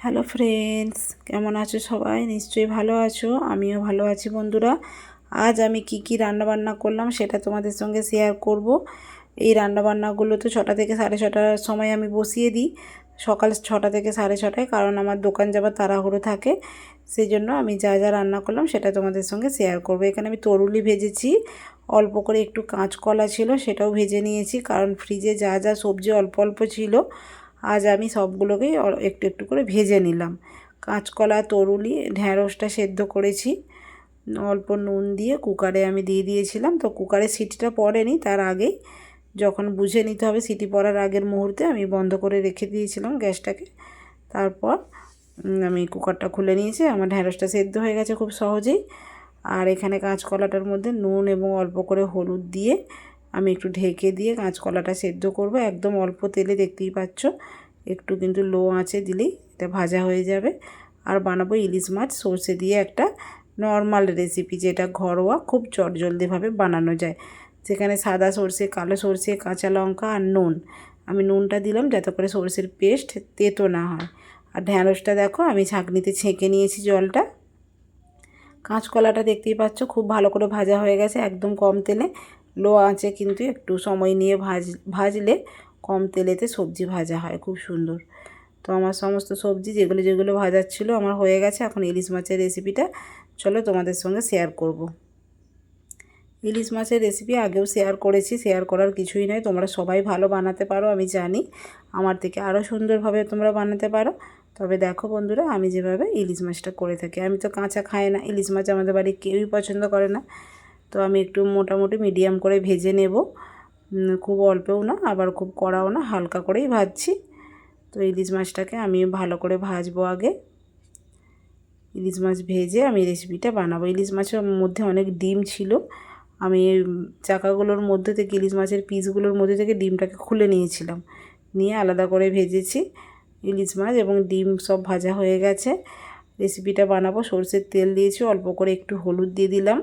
Hello friends কেমন আছো সবাই? নিশ্চয়ই ভালো আছো। আমিও ভালো আছি, বন্ধুরা। আজ আমি কি কি রান্না বান্না করলাম সেটা তোমাদের সঙ্গে শেয়ার করব। এই রান্নাবান্নাগুলো তো ছটা থেকে সাড়ে ছটার সময় আমি বসিয়ে দিই। সকাল ছটা থেকে সাড়ে ছটায়, কারণ আমার দোকান যাবার তাড়াহুড়ো থাকে। সেই জন্য আমি যা যা রান্না করলাম সেটা তোমাদের সঙ্গে শেয়ার করব। এখানে আমি তরুলি ভেজেছি। অল্প করে একটু কাঁচকলা ছিল, সেটাও ভেজে নিয়েছি। কারণ ফ্রিজে যা যা সবজি অল্প অল্প ছিল আজ আমি সবগুলোকেই একটু একটু করে ভেজে নিলাম। কাঁচকলা, তরুলি, ঢ্যাঁড়সটা সেদ্ধ করেছি। অল্প নুন দিয়ে কুকারে আমি দিয়ে দিয়েছিলাম। তো কুকারে সিটিটা পড়েনি, তার আগেই যখন বুঝে নিতে হবে সিটি পড়ার আগের মুহূর্তে আমি বন্ধ করে রেখে দিয়েছিলাম গ্যাসটাকে। তারপর আমি কুকারটা খুলে নিয়েছি। আমার ঢ্যাঁড়সটা সেদ্ধ হয়ে গেছে খুব সহজেই। আর এখানে কাঁচকলাটার মধ্যে নুন এবং অল্প করে হলুদ দিয়ে আমি একটু ঢেকে দিয়ে কাঁচকলাটা সেদ্ধ করব। একদম অল্প তেলে দেখতেই পাচ্ছ। একটু কিন্তু লো আঁচে দিলেই এটা ভাজা হয়ে যাবে। আর বানাবো ইলিশ মাছ। সর্ষে দিয়ে একটা নর্মাল রেসিপি যেটা ঘরোয়া খুব চটজলদিভাবে বানানো যায়। সেখানে সাদা সর্ষে, কালো সর্ষে, কাঁচা লঙ্কা আর নুন। আমি নুনটা দিলাম যাতে করে সর্ষের পেস্ট তেতো না হয়। আর ঢ্যাঁড়সটা দেখো, আমি ছাঁকনিতে ছেঁকে নিয়েছি জলটা। কাঁচকলাটা দেখতেই পাচ্ছ, খুব ভালো করে ভাজা হয়ে গেছে একদম কম তেলে। লো আঁচে কিন্তু একটু সময় নিয়ে ভাজ, ভাজলে কম তেলেতে সবজি ভাজা হয়, খুব সুন্দর। তো আমার সমস্ত সবজি যেগুলো যেগুলো ভাজার ছিল আমার হয়ে গেছে। এখন ইলিশ মাছের রেসিপিটা চলো তোমাদের সঙ্গে শেয়ার করব। ইলিশ মাছের রেসিপি আগেও শেয়ার করেছি শেয়ার করার কিছুই নয় তোমরা সবাই ভালো বানাতে পারো, আমি জানি। আমার থেকে আরও সুন্দরভাবে তোমরা বানাতে পারো। তবে দেখো বন্ধুরা, আমি যেভাবে ইলিশ মাছটা করে থাকি। আমি তো কাঁচা খাই না। ইলিশ মাছ আমাদের বাড়ি কেউই পছন্দ করে না। তো আমি একটু মোটামুটি মিডিয়াম করে ভেজে নেব। খুব অল্পও না, আবার খুব কড়াও না, হালকা করেই ভাজছি। তো ইলিশ মাছটাকে আমি ভালো করে ভাজবো আগে। ইলিশ মাছ ভেজে আমি রেসিপিটা বানাবো। ইলিশ মাছের মধ্যে অনেক ডিম ছিল। আমি চাকাগুলোর মধ্যে থেকে, ইলিশ মাছের পিসগুলোর মধ্যে থেকে ডিমটাকে খুলে নিয়েছিলাম। নিয়ে আলাদা করে ভেজেছি ইলিশ মাছ এবং ডিম সব ভাজা হয়ে গেছে। রেসিপিটা বানাবো। সর্ষের তেল দিয়েছি, অল্প করে একটু হলুদ দিয়ে দিলাম।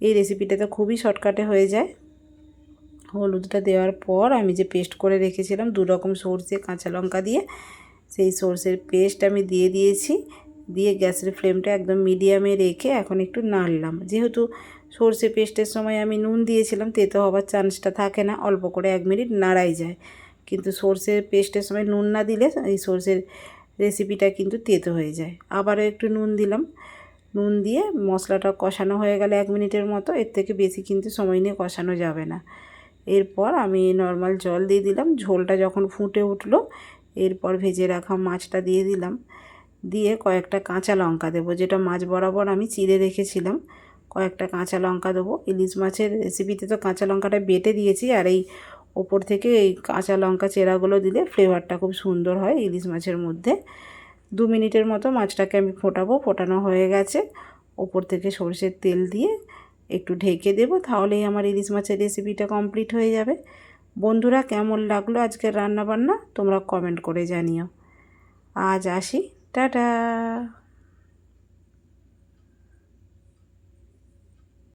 এই রেসিপিটা তো খুবই শর্টকাটে হয়ে যায়। হলুদটা দেওয়ার পর আমি যে পেস্ট করে রেখেছিলাম, দু রকম সর্ষে, কাঁচা লঙ্কা দিয়ে, সেই সর্ষের পেস্ট আমি দিয়ে দিয়েছি। দিয়ে গ্যাসের ফ্লেমটা একদম মিডিয়ামে রেখে এখন একটু নাড়লাম। যেহেতু সর্ষে পেস্টের সময় আমি নুন দিয়েছিলাম, তেতো হওয়ার চান্সটা থাকে না, অল্প করে এক মিনিট নাড়াই যায়। কিন্তু সর্ষের পেস্টের সময় নুন না দিলে এই সর্ষের রেসিপিটা কিন্তু তেতো হয়ে যায়। আবারও একটু নুন দিলাম। নুন দিয়ে মশলাটা কষানো হয়ে গেলে এক মিনিটের মতো, এর থেকে বেশি কিন্তু সময় নিয়ে কষানো যাবে না। এরপর আমি নর্মাল জল দিয়ে দিলাম, ঝোলটা যখন ফুটে উঠল, এরপর ভেজে রাখা মাছটা দিয়ে দিলাম। দিয়ে কয়েকটা কাঁচা লঙ্কা দেবো, যেটা মাছ বরাবর আমি চিড়ে রেখেছিলাম। কয়েকটা কাঁচা লঙ্কা দেবো, ইলিশ মাছের রেসিপিতে তো কাঁচা লঙ্কাটা বেটে দিয়েছি, আর এই ওপর থেকে এই কাঁচা লঙ্কা চেরাগুলো দিলে ফ্লেভারটা খুব সুন্দর হয় ইলিশ মাছের মধ্যে। দু মিনিটের মতো মাছটাকে আমি ফোটাবো, ফোটানো হয়ে গেছে। ওপর থেকে সর্ষের তেল দিয়ে একটু ঢেকে দেবো, তাহলেই আমার ইলিশ মাছের রেসিপিটা কমপ্লিট হয়ে যাবে। বন্ধুরা, কেমন লাগল আজকের রান্নাবান্না? তোমরা কমেন্ট করে জানিও। আজ আসি, টাটা!